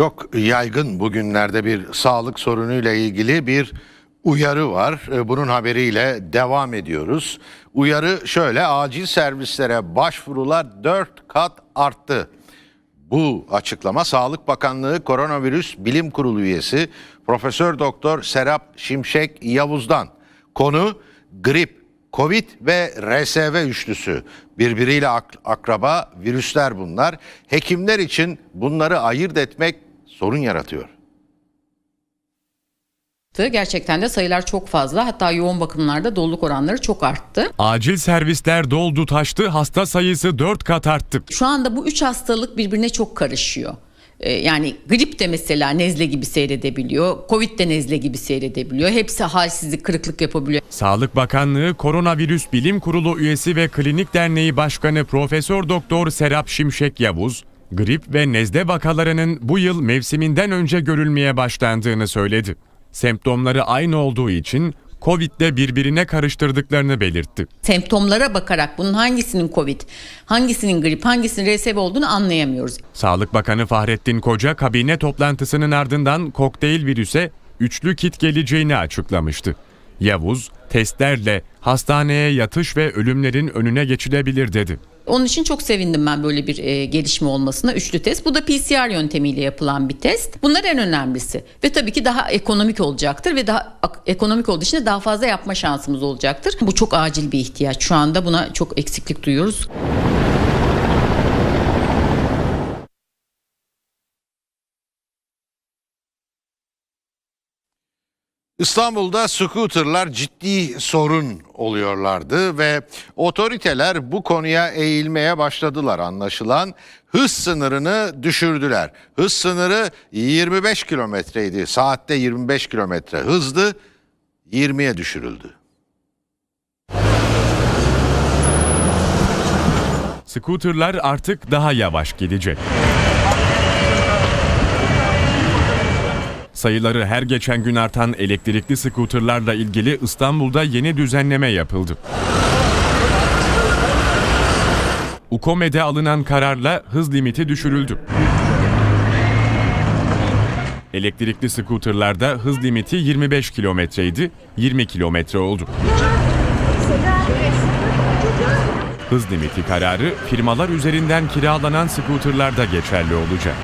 Çok yaygın bugünlerde bir sağlık sorunuyla ilgili bir uyarı var. Ee, Bunun haberiyle devam ediyoruz. Uyarı şöyle acil servislere başvurular 4 kat arttı. Bu açıklama Sağlık Bakanlığı Koronavirüs Bilim Kurulu üyesi Profesör Doktor Serap Şimşek Yavuz'dan. Konu grip, Covid ve RSV üçlüsü. Birbiriyle ak- akraba virüsler bunlar. Hekimler için bunları ayırt etmek sorun yaratıyor. Gerçekten de sayılar çok fazla. Hatta yoğun bakımlarda doluluk oranları çok arttı. Acil servisler doldu taştı, hasta sayısı 4 kat arttı. Şu anda bu üç hastalık birbirine çok karışıyor. Ee, Yani grip de mesela nezle gibi seyredebiliyor. Covid de nezle gibi seyredebiliyor. Hepsi halsizlik, kırıklık yapabiliyor. Sağlık Bakanlığı Koronavirüs Bilim Kurulu üyesi ve Klinik Derneği Başkanı Profesör Doktor Serap Şimşek Yavuz, grip ve nezle vakalarının bu yıl mevsiminden önce görülmeye başlandığını söyledi. Semptomları aynı olduğu için Covid'le birbirine karıştırdıklarını belirtti. Semptomlara bakarak bunun hangisinin Covid, hangisinin grip, hangisinin RSV olduğunu anlayamıyoruz. Sağlık Bakanı Fahrettin Koca kabine toplantısının ardından kokteyl virüse üçlü kit geleceğini açıklamıştı. Yavuz, testlerle hastaneye yatış ve ölümlerin önüne geçilebilir dedi. Onun için çok sevindim ben böyle bir e, gelişme olmasına. Üçlü test. Bu da PCR yöntemiyle yapılan bir test. Bunlar en önemlisi. Ve tabii ki daha ekonomik olacaktır ve daha ekonomik olduğu için de daha fazla yapma şansımız olacaktır. Bu çok acil bir ihtiyaç. Şu anda buna çok eksiklik duyuyoruz. İstanbul'da scooterlar ciddi sorun oluyorlardı ve otoriteler bu konuya eğilmeye başladılar anlaşılan. Hız sınırını düşürdüler. Hız sınırı 25 kilometreydi. Saatte 25 kilometre hızdı. 20'ye düşürüldü. Scooterlar artık daha yavaş gidecek. Sayıları her geçen gün artan elektrikli scooterlarla ilgili İstanbul'da yeni düzenleme yapıldı. UKOME'de alınan kararla hız limiti düşürüldü. Elektrikli scooterlarda hız limiti 25 kilometreydi, 20 kilometre oldu. Hız limiti kararı firmalar üzerinden kiralanan scooterlarda geçerli olacak.